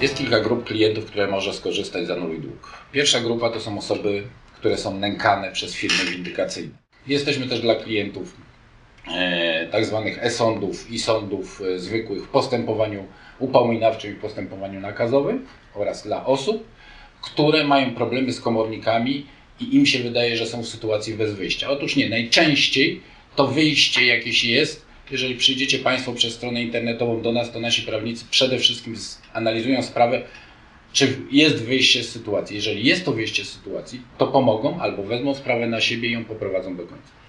Jest kilka grup klientów, które może skorzystać z Anuluj Dług. Pierwsza grupa to są osoby, które są nękane przez firmy windykacyjne. Jesteśmy też dla klientów e, tak zwanych e-sądów i sądów e, zwykłych w postępowaniu upominawczym i postępowaniu nakazowym oraz dla osób, które mają problemy z komornikami i im się wydaje, że są w sytuacji bez wyjścia. Otóż nie, najczęściej to wyjście jakieś jest. Jeżeli przyjdziecie Państwo przez stronę internetową do nas, to nasi prawnicy przede wszystkim analizują sprawę, czy jest wyjście z sytuacji. Jeżeli jest to wyjście z sytuacji, to pomogą albo wezmą sprawę na siebie i ją poprowadzą do końca.